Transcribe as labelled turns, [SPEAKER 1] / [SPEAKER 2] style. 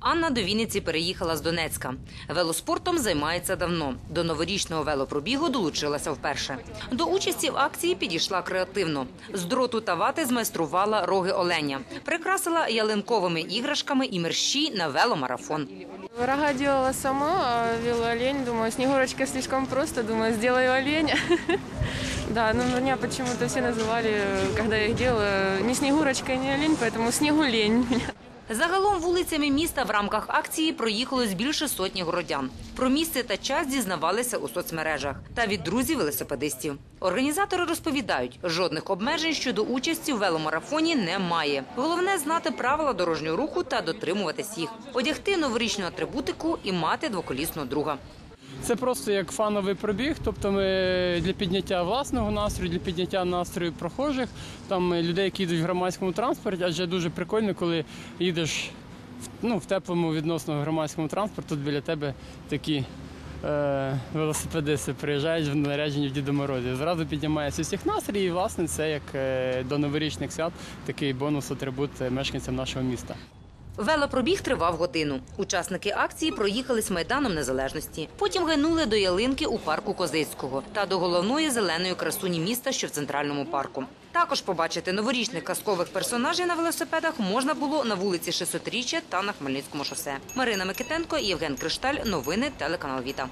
[SPEAKER 1] Анна до Вінниці переїхала з Донецька. Велоспортом займається давно. До новорічного велопробігу долучилася вперше. До участі в акції підійшла креативно. З дроту та вати змайструвала роги оленя, прикрасила ялинковими іграшками і мерщі на веломарафон.
[SPEAKER 2] Рога делала сама, а велоолень, думаю, Снегурочка слишком просто, думаю, сделаю оленя. Да, но меня почему-то все называли, когда я их делала, не Снегурочка, не олень, поэтому Снегулень.
[SPEAKER 1] Загалом вулицями міста в рамках акції проїхалось більше сотні городян. Про місце та час дізнавалися у соцмережах та від друзів велосипедистів. Організатори розповідають, жодних обмежень щодо участі в веломарафоні немає. Головне знати правила дорожнього руху та дотримуватись їх, одягти новорічну атрибутику і мати двоколісного друга.
[SPEAKER 3] Це просто як фановий пробіг, тобто ми для підняття власного настрою, для підняття настрою прохожих, там е, людей, які їдуть в громадському транспорті, адже дуже прикольно, коли їдеш ну, в теплому відносно громадському транспорту, тут біля тебе такі е, велосипедисти приїжджають в нарядженні в Діду Морозі. Зразу піднімається всіх настрій, і власне це як е, до новорічних свят такий бонус атрибут е, мешканцям нашого міста.
[SPEAKER 1] Велопробіг тривав годину. Учасники акції проїхались майданом незалежності. Потім гайнули до ялинки у парку Козицького та до головної зеленої красуні міста, що в центральному парку. Також побачити новорічних казкових персонажів на велосипедах можна було на вулиці 600-річчя та на Хмельницькому шосе. Марина Микитенко, Євген Кришталь. Новини телеканал Віта.